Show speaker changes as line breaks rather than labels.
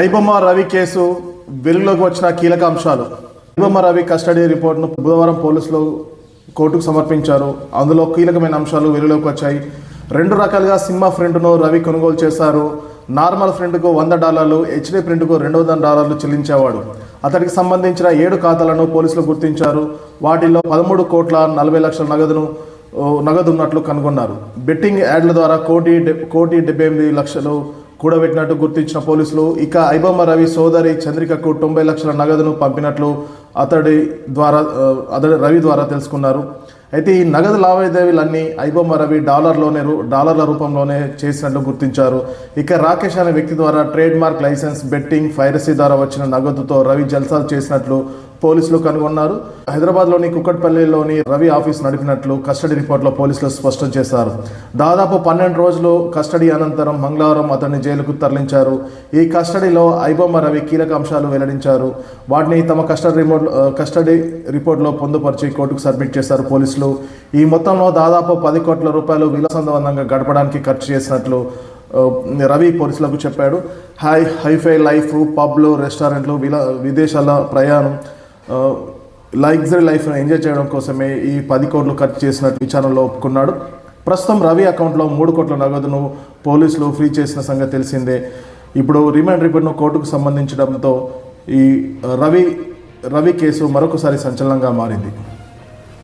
IBomma Ravi case వెలుగులోకి వచ్చిన కీలక అంశాలు. ఐబొమ్మ రవి కస్టడీ రిపోర్ట్ను బుధవారం పోలీసులు కోర్టుకు సమర్పించారు. అందులో కీలకమైన అంశాలు వెలుగులోకి వచ్చాయి. రెండు రకాలుగా సినిమా ఫ్రింట్ను రవి కొనుగోలు చేశారు. నార్మల్ ఫ్రింట్కు వంద డాలర్లు హెచ్డీ ప్రింట్కు రెండు వందల డాలర్లు చెల్లించేవాడు. అతడికి సంబంధించిన ఏడు ఖాతాలను పోలీసులు గుర్తించారు. వాటిల్లో పదమూడు కోట్ల నలభై లక్షల నగదును నగదు ఉన్నట్లు కనుగొన్నారు. బెట్టింగ్ యాడ్ల ద్వారా కోటి కోటి డెబ్బై ఎనిమిది లక్షలు కూడబెట్టినట్టు గుర్తించిన పోలీసులు. ఇక ఐబమ్మ రవి సోదరి చంద్రికకు తొంభై లక్షల నగదును పంపినట్లు అతడి ద్వారా అతడి రవి ద్వారా తెలుసుకున్నారు. అయితే ఈ నగదు లావాదేవీలన్నీ ఐబొమ్మ రవి డాలర్లోనే రూ- డాలర్ల రూపంలోనే చేసినట్లు గుర్తించారు. ఇక రాకేష్ అనే వ్యక్తి ద్వారా trade mark license betting piracy ద్వారా వచ్చిన నగదుతో రవి జల్సాలు చేసినట్లు పోలీసులు కనుగొన్నారు. హైదరాబాద్లోని కుక్కట్పల్లిలోని రవి ఆఫీస్ నడిపినట్లు కస్టడీ రిపోర్ట్లో పోలీసులు స్పష్టం చేశారు. దాదాపు పన్నెండు రోజులు కస్టడీ అనంతరం మంగళవారం అతన్ని జైలుకు తరలించారు. ఈ కస్టడీలో ఐబొమ్మ రవి కీలక అంశాలు వెల్లడించారు. వాటిని తమ కస్టడీ రిమోట్ కస్టడీ రిపోర్ట్లో పొందుపరిచి కోర్టుకు సబ్మిట్ చేశారు పోలీసులు. ఈ మొత్తంలో దాదాపు పది కోట్ల రూపాయలు విలసందవంతంగా గడపడానికి ఖర్చు చేసినట్లు రవి పోలీసులకు చెప్పాడు. హై హైఫై లైఫ్ పబ్లు రెస్టారెంట్లు విలా విదేశాల ప్రయాణం లగ్జరీ లైఫ్ను ఎంజాయ్ చేయడం కోసమే ఈ పది కోట్లు ఖర్చు చేసినట్టు విచారణలో ఒప్పుకున్నాడు. ప్రస్తుతం రవి అకౌంట్లో మూడు కోట్ల నగదును పోలీసులు ఫ్రీ చేసిన సంగతి తెలిసిందే. ఇప్పుడు రిమాండ్ రిపోర్ట్ను కోర్టుకు సంబంధించడంతో ఈ రవి రవి కేసు మరొకసారి సంచలనంగా మారింది.